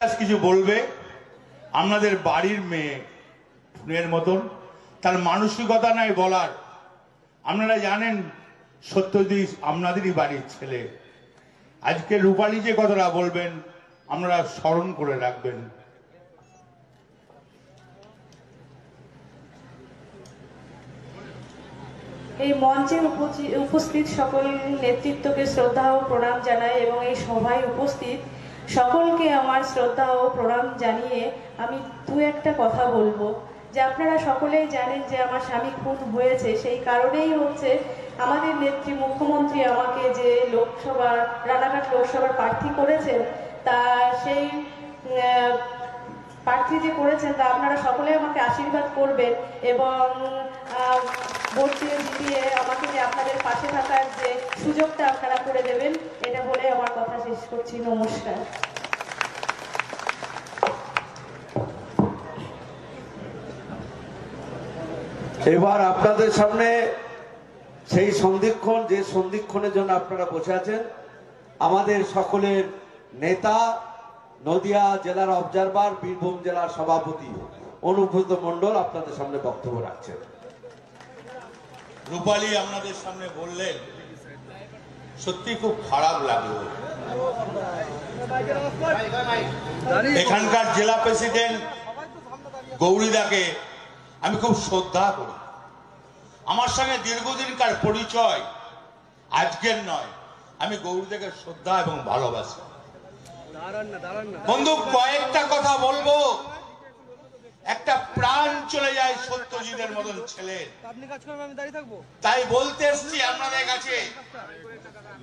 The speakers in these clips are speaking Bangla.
কিছু বলবে? আপনাদের বাড়ির মেয়ে ফুলের মতন। তার মানসিকতা নাই বলার আপনারা জানেন, সত্যজিৎ আপনাদেরই বাড়ির ছেলে। আজকে রূপালী যে কথাটা বলবেন, আপনারা স্মরণ করে রাখবেন। এই মঞ্চে উপস্থিত সকল নেতৃত্বকে শ্রদ্ধা ও প্রণাম জানাই এবং এই সভায় উপস্থিত সকলকে আমার শ্রদ্ধা ও প্রণাম জানিয়ে আমি দু একটা কথা বলব। যে আপনারা সকলেই জানেন যে আমার স্বামী খুন হয়েছে, সেই কারণেই হচ্ছে আমাদের নেত্রী মুখ্যমন্ত্রী আমাকে যে লোকসভার রানাঘাট লোকসভার প্রার্থী করেছেন, তা সেই প্রার্থী যে করেছেন, তা আপনারা সকলে আমাকে আশীর্বাদ করবেন এবং ভোট দিয়ে আমাকে যে আপনাদের পাশে থাকার যে সুযোগটা আপনারা করে দেবেন, এটা বলে আমার কথা শেষ করছি। নমস্কার। এবার আপনাদের সামনে সেই সন্ধিক্ষণ, যে সন্ধিক্ষণের জন্য আপনারা বসে আছেন, আমাদের সকলের নেতা, নদিয়া জেলার অবজারভার বীরভূম জেলার সভাপতি অনুব্রত মণ্ডল আপনাদের সামনে বক্তব্য রাখছেন। রূপালী আপনাদের সামনে বললেন সত্যি খুব খারাপ লাগল এখানকার জেলা প্রেসিডেন্ট গৌরীদাকে আমি খুব শ্রদ্ধা করি। আমার সঙ্গে দীর্ঘদিনকার পরিচয় আজকের নয়। আমি গৌরীদাকে শ্রদ্ধা এবং ভালোবাসি। বন্ধু, কয়েকটা কথা বলব। একটা প্রাণ চলে যায় সত্যজিতের মতন ছেলের। তাই বলতে এসছি আপনাদের কাছে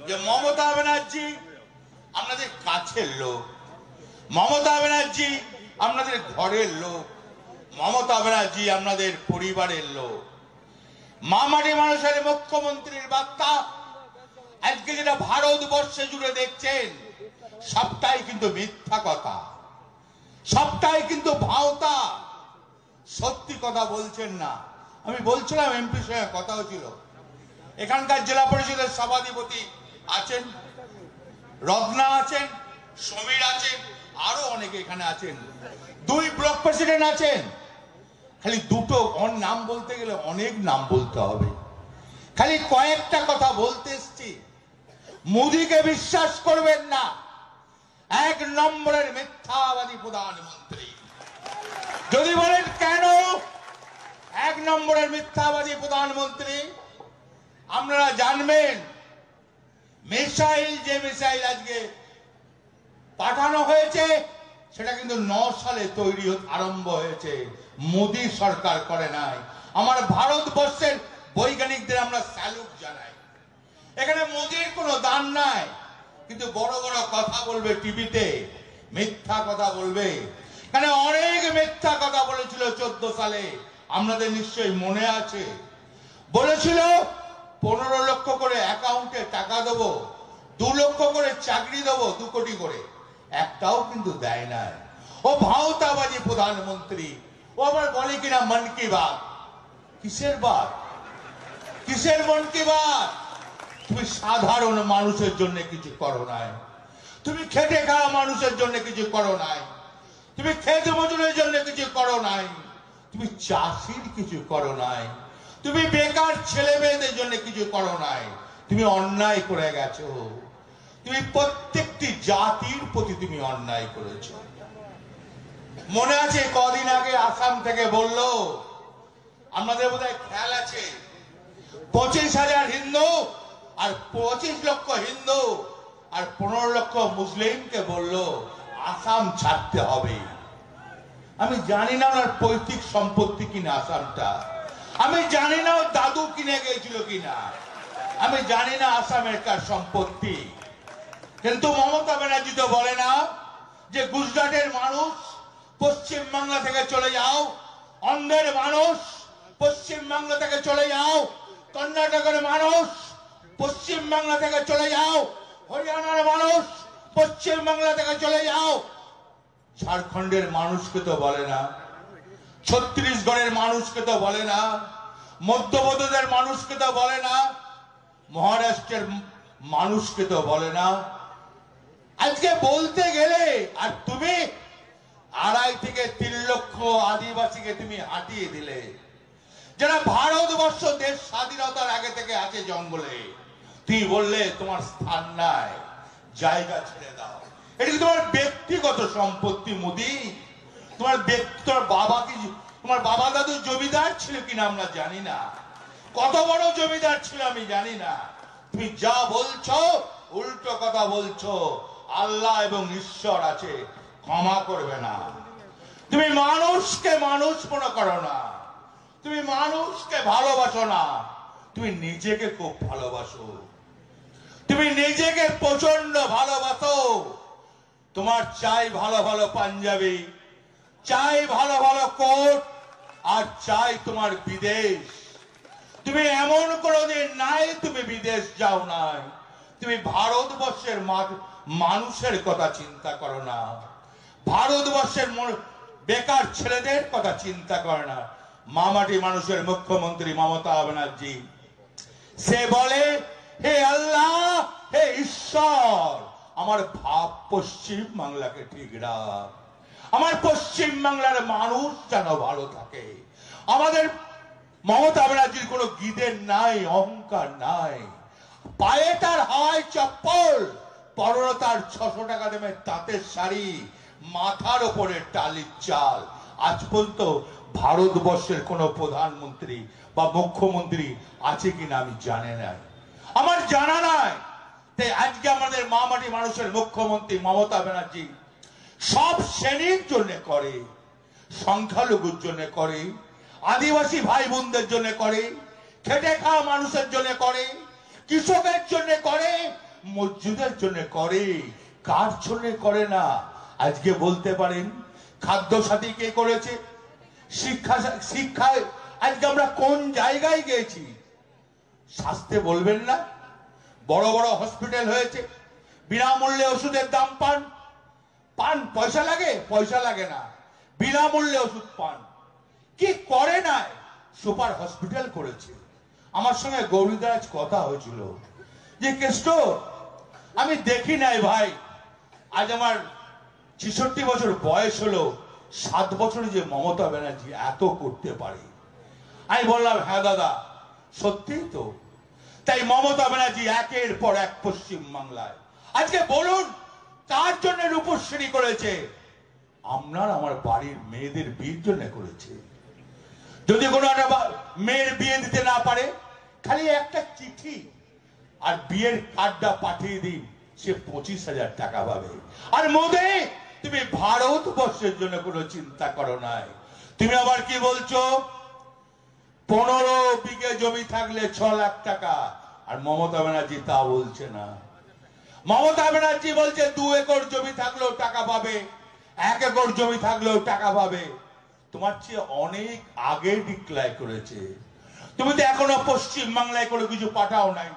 যে মমতা ব্যানার্জি আপনাদের কাছের লোক। মমতা ব্যানার্জি আপনাদের ঘরের লোক। মমতা ব্যানার্জি আপনাদের পরিবারের লোক। মামাটি মানুষের মুখ্যমন্ত্রীর বার্তা। আজকে যেটা ভারতবর্ষে জুড়ে দেখছেন সবটাই কিন্তু মিথ্যা কথা। সবটাই কিন্তু ভাওতা। সত্যি কথা বলছেন না। আমি বলছিলাম এমপির সঙ্গে কথা হয়েছিল এখানকার জেলা পরিষদের সভাধিপতি আছেন, রত্না আছেন, সমীর আছেন, আরও অনেকে এখানে আছেন। দুই ব্লক প্রেসিডেন্ট আছেন। খালি দুটো নাম বলতে গেলে অনেক নাম বলতে হবে। খালি কয়েকটা কথা বলতে এসছি। মোদিকে বিশ্বাস করবেন না। এক নম্বরের মিথ্যাবাদী প্রধানমন্ত্রী। যদি বলেন কেন? এক নম্বরের মিথ্যাবাদী প্রধানমন্ত্রী, আপনারা জানবেন, মিসাইল যে মিসাইল আজকে পাঠানো হয়েছে, সেটা কিন্তু ন সালে তৈরি আরম্ভ হয়েছে। মোদী সরকার করে নাই। আমার ভারতবর্ষের বৈজ্ঞানিকদের আমরা স্যালুট জানাই। এখানে মোদির কোনো দান নাই, কিন্তু বড় বড় কথা বলবে টিভিতে, মিথ্যা কথা বলবে। এখানে অনেক মিথ্যা কথা বলেছিল চোদ্দ সালে। আপনাদের নিশ্চয়ই মনে আছে। বলেছিল, পনেরো লক্ষ করে অ্যাকাউন্টে টাকা দেবো, দু লক্ষ করে চাকরি দেবো, দু কোটি করে। একটাও কিন্তু দেয় না ও ভাওতাবাজি প্রধানমন্ত্রী। ও আবার বলে কিনা, মন কি বাত? কিসের বাত? কিসের মন কি বাত? তুমি সাধারণ মানুষের জন্য কিছু করো নাই। তুমি খেটে খাওয়া মানুষের জন্য কিছু করো নাই। তুমি খেতে মজুরের জন্য কিছু করো নাই। তুমি চাষির কিছু করো নাই। তুমি বেকার ছেলে মেয়েদের জন্য কিছু করো নাই। তুমি অন্যায় করে গেছো। তুমি প্রত্যেকটি জাতির প্রতি তুমি অন্যায় করেছ। মনে আছে কদিন আগে আসাম থেকে বলল, আমাদের বোধহয় খেয়াল আছে, পঁচিশ হাজার হিন্দু আর পঁচিশ লক্ষ হিন্দু আর পনেরো লক্ষ মুসলিমকে বলল আসাম ছাড়তে হবে। আমি জানি না ওনার পৈতৃক সম্পত্তি কিনা আসামটা। আমি জানি না ওর দাদু কিনে গিয়েছিল কিনা। আমি জানি না আসামের কার সম্পত্তি। কিন্তু মমতা ব্যানার্জি তো বলে না যে গুজরাটের মানুষ পশ্চিমবাংলা থেকে চলে যাও, অন্ধের মানুষ পশ্চিম বাংলা থেকে চলে যাও, কর্ণাটকের মানুষ পশ্চিমবাংলা থেকে চলে যাও, হরিয়ানার মানুষ পশ্চিম বাংলা থেকে চলে যাও। ঝাড়খণ্ডের মানুষকে তো বলে না। ছত্তিশগড়ের মানুষকে তো বলে না। মধ্যপ্রদেশের মানুষকে তো বলে না। মহারাষ্ট্রের মানুষকে তো বলে না। আজকে বলতে গেলে, আর তুমি আড়াই থেকে তিন লক্ষ আদিবাসীকে তুমি হাঁটিয়ে দিলে। যারা ভারতবর্ষ দেশ স্বাধীনতার আগে থেকে আছে জঙ্গলে তুই বললে তোমার স্থান নাই। জায়গা ছেড়ে দাও। এটা তোমার ব্যক্তিগত সম্পত্তি মোদি? তোমার ব্যক্তি, তোমার বাবা কি, তোমার বাবা দাদু জমিদার ছিল কিনা আমরা জানি না। কত বড় জমিদার ছিল আমি জানি না। তুমি যা বলছো, উল্টো কথা বলছো, আল্লাহ এবং ঈশ্বর আছে, ক্ষমা করবে না। তুমি মানুষকে মানুষ মনে করো না। তুমি মানুষকে ভালোবাসো না। তুমি নিজেকে খুব ভালোবাসো। তুমি নিজেকে প্রচণ্ড ভালোবাসো। তোমার চাই ভালো ভালো পাঞ্জাবি, চাই ভালো ভালো কোট, আর চাই তোমার বিদেশ। তুমি এমন কোনোদিন নাই, তুমি বিদেশ যাও নাই। তুমি ভারতবর্ষের মানুষের কথা চিন্তা করো না। ভারতবর্ষের বেকার ছেলেদের কথা চিন্তা করে না। মামাটি মানুষের মুখ্যমন্ত্রী মমতা ব্যানার্জি। সে বলে হে আল্লাহ, হে ঈশ্বর, আমার ভাব পশ্চিম বাংলাকে ঠিক রাখ। আমার পশ্চিম বাংলার মানুষ যেন ভালো থাকে। আমাদের মমতা ব্যানার্জির কোনো গিদের নাই, অহংকার নাই। পায়ে তার হাওয়ায় চপ্পল পরনে তার ছশো টাকা দেবে তাঁতের শাড়ি, মাথার ওপরে টালির চাল। আজ পর্যন্ত ভারতবর্ষের কোন প্রধানমন্ত্রী বা মুখ্যমন্ত্রী আছে কিনা আমি জানি না আমার জানা নাই। তাই আজকে আমাদের মামাটি মানুষের মুখ্যমন্ত্রী মমতা ব্যানার্জি সব শ্রেণির জন্য করে, সংখ্যালঘুর জন্য করে, আদিবাসী ভাই বোনদের জন্য করে, খেটে খাওয়া মানুষের জন্য করে, কৃষকের জন্য করে মসজিদের জন্য করে, কার জন্য করে না? আজকে বলতে পারেন খাদ্য সাথী কে করেছে? শিক্ষা, শিক্ষায় আজকে আমরা কোন জায়গায় গিয়েছি? স্বাস্থ্যে বলবেন না। বড় বড় হসপিটাল হয়েছে। বিনামূল্যে ওষুধের দাম পান। পান, পয়সা লাগে? পয়সা লাগে না। বিনামূল্যে ওষুধ পান। কি করে নাই? সুপার হসপিটাল করেছে। আমার সঙ্গে গৌরীদাস কথা হয়েছিল। যে, কেষ্ট, আমি দেখি নাই ভাই। আজ আমার ছেষট্টি বছর বয়স হলো। সাত বছরে যে মমতা ব্যানার্জি এত করতে পারে। আমি বললাম হ্যাঁ দাদা, সত্যিই তো। তাই মমতা ব্যানার্জি একের পর এক পশ্চিম বাংলায় আজকে বলুন তার জন্য রূপশ্রী করেছে? আপনার আমার বাড়ির মেয়েদের বিয়ের জন্য করেছে। যদি কোনো মেয়ের বিয়ে দিতে না পারে, খালি একটা চিঠি আর বিয়ের কার্ডটা পাঠিয়ে দিন, সে পঁচিশ হাজার টাকা পাবে। আর মোদে, তুমি ভারতবর্ষের জন্য কোনো চিন্তা করো নাই। তুমি আবার কি বলছো? পনেরো বিঘে জমি থাকলে ছ লাখ টাকা। আর মমতা ব্যানার্জি তা বলছে না। মমতা ব্যানার্জি বলছে, দু একর জমি থাকলেও টাকা পাবে, এক একর জমি থাকলেও টাকা পাবে। তোমার চেয়ে অনেক আগে ডিক্লায় করেছে। তুমি তো এখনও পশ্চিম বাংলায় কোনো কিছু পাঠাও নাই।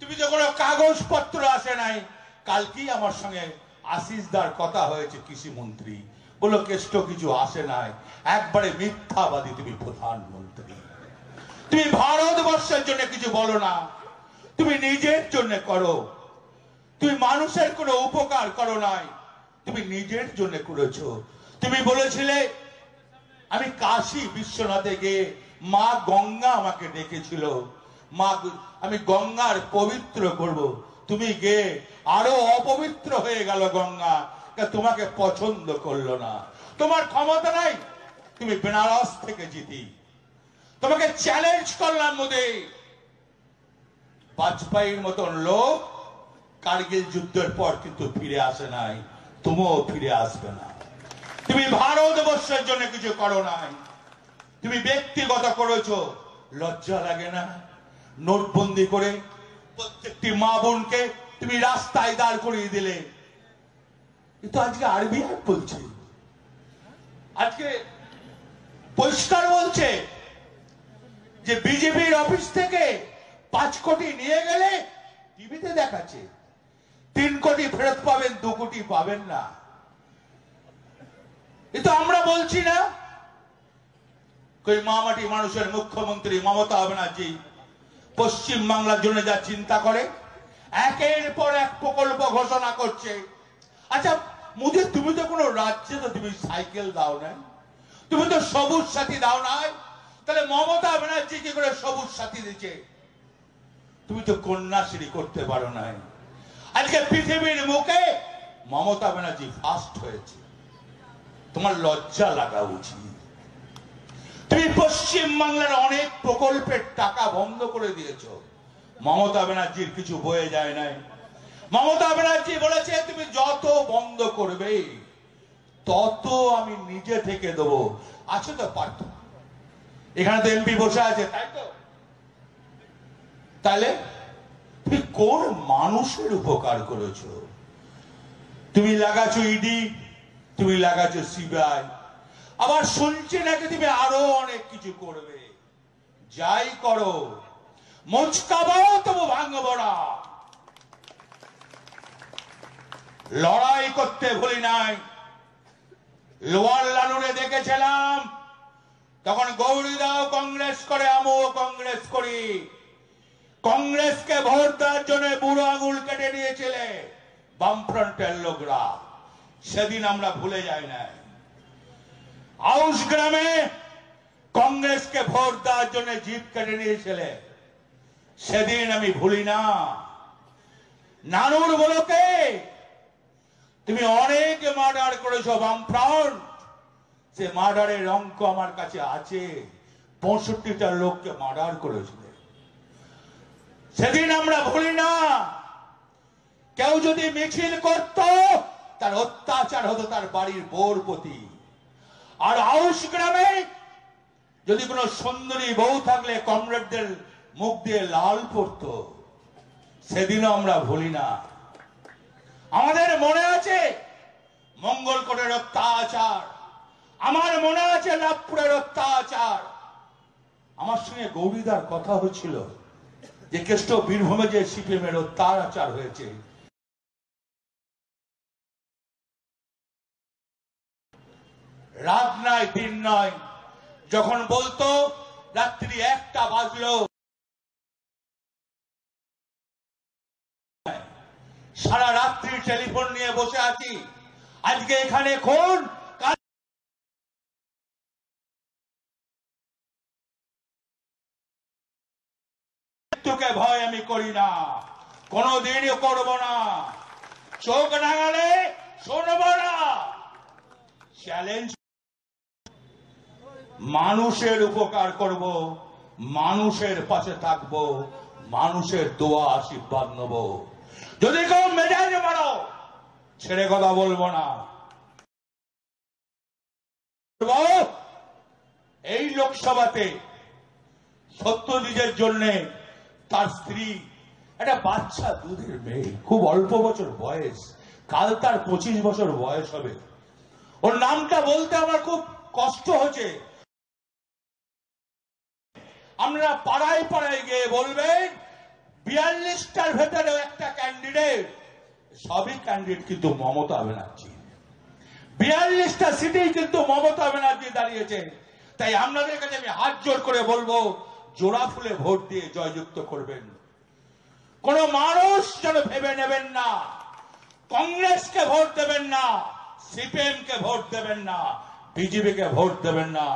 তুমি তো কোনো কাগজপত্র আসে নাই। কালকেই আমার সঙ্গে আশিস দার কথা হয়েছে কৃষি মন্ত্রী। বলল, কেষ্ট কিছু আসে নাই। একবারে মিথ্যাবাদী তুমি প্রধানমন্ত্রী। তুমি ভারতবর্ষের জন্য কিছু বলো না। তুমি নিজের জন্য করো। তুমি মানুষের কোনো উপকার করো নাই। তুমি নিজের জন্য করেছ। তুমি বলেছিলে, আমি কাশী বিশ্বনাথে গিয়ে মা গঙ্গা আমাকে ডেকেছিল। মা গ- আমি গঙ্গার পবিত্র করব। তুমি গিয়ে আরও অপবিত্র হয়ে গেল গঙ্গা। তোমাকে পছন্দ করল না। তোমার ক্ষমতা নাই। তুমি বেনারস থেকে জিতি। তোমাকে চ্যালেঞ্জ করলাম মোদী। বাজপেয়ীর মতন লোক কার্গিল যুদ্ধের পর কিন্তু ফিরে আসে নাই, তুমিও ফিরে আসবে না। তুমি ভারতবর্ষের জন্য কিছু করো নাই। তুমি ব্যক্তিগত করেছ, লজ্জা লাগে না। নোটবন্দি করে প্রত্যেকটি মা বোনকে তুমি রাস্তায় দাঁড় করিয়ে দিলে। কিন্তু আজকে আরবিআই বলছে, আজকে পরিষ্কার বলছে যে বিজেপির অফিস থেকে পাঁচ কোটি নিয়ে গেলে টিভিতে দেখাচ্ছে। তিন কোটি ফেরত পাবেন, দু কোটি পাবেন না। কিন্তু আমরা বলছি না। কই মামাটি মানুষের মুখ্যমন্ত্রী মমতা ব্যানার্জি পশ্চিম বাংলার জন্য যা চিন্তা করে, একের পর এক প্রকল্প ঘোষণা করছে। আচ্ছা মুদে, তুমি তো কোনো রাজ্যে তো তুমি সাইকেল দাও না তুমি তো সবুজ সাথী দাও নাই। তাহলে মমতা ব্যানার্জি কি করে সবুজ সাথী দিচ্ছে? তুমি তো কন্যাশ্রী করতে পারো নাই। আজকে পৃথিবীর মুখে মমতা ব্যানার্জি ফার্স্ট হয়েছে। তোমার লজ্জা লাগা উচিত। তুমি পশ্চিম বাংলার অনেক প্রকল্পের টাকা বন্ধ করে দিয়েছ। মমতা ব্যানার্জির কিছু বয়ে যায় নাই। মমতা ব্যানার্জি বলেছে, তুমি যত বন্ধ করবে তত আমি নিজে থেকে দেবো। আছে তো পার্থ? এখানে তো এমপি বসে আছে। তাই তো তাহলে তুমি কোন মানুষের উপকার করেছ? তুমি লাগাচ্ছ ইডি তুমি লাগাচ্ছ সিবিআই আবার শুনছি নাকি তুমি আরও অনেক কিছু করবে। যাই করো মুচকাবাও তবু ভাঙবো না। লড়াই করতে ভুলি নাই। লোয়ার দেখেছিলাম। তখন গৌরীদাও কংগ্রেস করে, আমিও কংগ্রেস করি। কংগ্রেসকে ভোট দেওয়ার জন্য বুড়ো আঙুল কেটে নিয়েছিলে বামফ্রন্টের লোকরা। সেদিন আমরা ভুলে যাই না আউস গ্রামে কংগ্রেসকে ভোট দেওয়ার জন্য জিপ কেটে নিয়েছিলে। সেদিন আমি ভুলি না। নানুর বলকে তুমি অনেক মার্ডার করেছ বামফ্রন্ট সে মার্ডারের অঙ্ক আমার কাছে আছে। পঁয়ষট্টিটা লোককে মার্ডার করেছিলে। সেদিন আমরা ভুলি না। কেউ যদি মিছিল করত, তার অত্যাচার হতো তার বাড়ির বোর প্রতি। আর আউস গ্রামে যদি কোনো সুন্দরী বউ থাকলে কমরেডদের মুখ দিয়ে লাল পড়ত। সেদিনও আমরা ভুলি না। আমাদের মনে আছে মঙ্গলকোটের অত্যাচার। আমার মনে আছে লাভপুরের অত্যাচার। আমার সঙ্গে গৌরীদার কথা হচ্ছিল যে কেষ্ট বীরভূমে যে সিপিএম এর অত্যাচার হয়েছে। রাত নয় দিন নয় যখন বলতো, রাত্রি একটা বাজলো সারা রাত্রি টেলিফোন নিয়ে বসে আছি। আজকে এখানে খুন মৃত্যুকে ভয় আমি করি না কোনদিনই করব না। চোখ নাগালে শুনব না। চ্যালেঞ্জ মানুষের উপকার করব, মানুষের পাশে থাকব, মানুষের দোয়া আশীর্বাদ নেব। যদি কেউ মেজাজ মারো ছেড়ে কথা বলব না। এই লোকসভাতে সত্যজিতের জন্য তার স্ত্রী, একটা বাচ্চা দুধের মেয়ে, খুব অল্প বছর বয়স, কাল তার পঁচিশ বছর বয়স হবে। ওর নামটা বলতে আমার খুব কষ্ট হচ্ছে। আমরা পাড়ায় পাড়ায় গিয়ে বলবেন বিয়াল্লিশটার ভেতরে একটা ক্যান্ডিডেট সবই ক্যান্ডিডেট কিন্তু মমতা ব্যানার্জি। বিয়াল্লিশটা সিটেই কিন্তু মমতা ব্যানার্জি দাঁড়িয়েছে। তাই আপনাদের কাছে আমি হাত জোর করে বলব, জোড়া ফুলে ভোট দিয়ে জয়যুক্ত করবেন। কোন মানুষ যেন ভেবে নেবেন না। কংগ্রেসকে ভোট দেবেন না সিপিএম কে ভোট দেবেন না বিজেপি কে ভোট দেবেন না,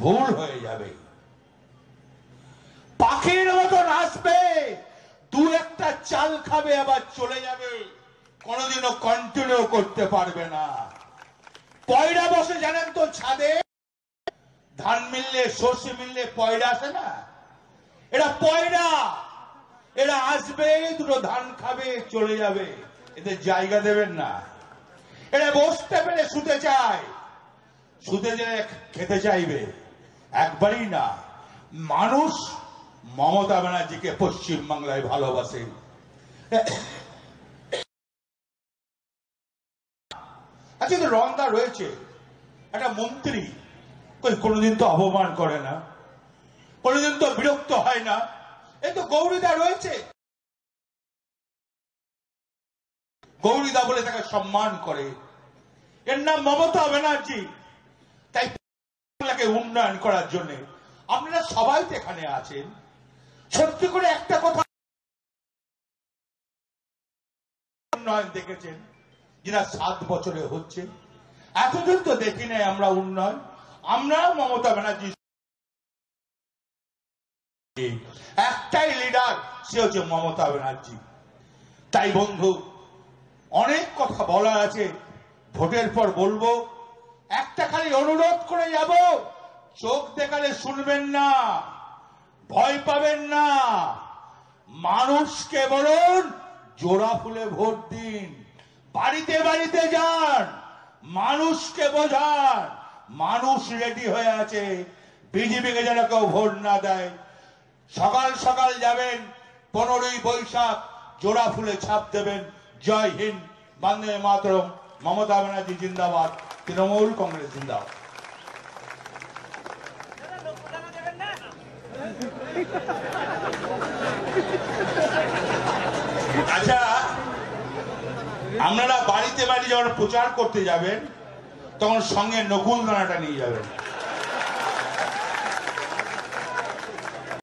ভুল হয়ে যাবে। পাখির মতন আসবে। দু একটা চাল খাবে, আবার চলে যাবে। কোনোদিনও কন্টিনিউ করতে পারবে না। পয়রা বসে জানেন তো ছাদে? ধান মিললে, সর্ষে মিললে পয়রা আসে না? এরা পয়রা। এরা আসবে, দুটো ধান খাবে, চলে যাবে। এদের জায়গা দেবেন না। এরা বসতে পেরে শুতে চায়। শুতে যে খেতে চাইবে। একবারই না। মানুষ মমতা ব্যানার্জিকে পশ্চিম বাংলায় ভালোবাসে। আচ্ছা রন্দা রয়েছে। একটা মন্ত্রী কই কোনোদিন তো অপমান করে না, কোনোদিন তো বিরক্ত হয় না। এই তো গৌরীদা রয়েছে। গৌরীদা বলে তাকে সম্মান করে। এর নাম মমতা ব্যানার্জি। তাই উন্নয়ন করার জন্য। আপনারা সবাই তো এখানে আছেন। সত্যি করে একটা কথা উন্নয়ন দেখেছেন, যেটা সাত বছরে হচ্ছে। এতদিন তো দেখি নাই আমরা উন্নয়ন। আমরা মমতা ব্যানার্জি একটাই লিডার সে হচ্ছে মমতা ব্যানার্জি। তাই বন্ধু, অনেক কথা বলার আছে। ভোটের পর বলব, একটা খালি অনুরোধ করে যাব, চোখ দেখালে শুনবেন না। ভয় পাবেন না। মানুষকে বলুন, জোড়া ফুলে ভোট দিন। বাড়িতে বাড়িতে যান, মানুষকে বোঝান। মানুষ রেডি হয়ে আছে। বিজেপিকে যেন কেউ ভোট না দেয়। সকাল সকাল যাবেন, পনেরোই বৈশাখ, জোড়া ফুলে ছাপ দেবেন। জয় হিন্দ, বন্দে মাতরম। মমতা ব্যানার্জি জিন্দাবাদ, তৃণমূল কংগ্রেস জিন্দাবাদ। আচ্ছা আপনারা বাড়িতে বাড়ি যখন প্রচার করতে যাবেন তখন সঙ্গে নকুল দানাটা নিয়ে যাবেন।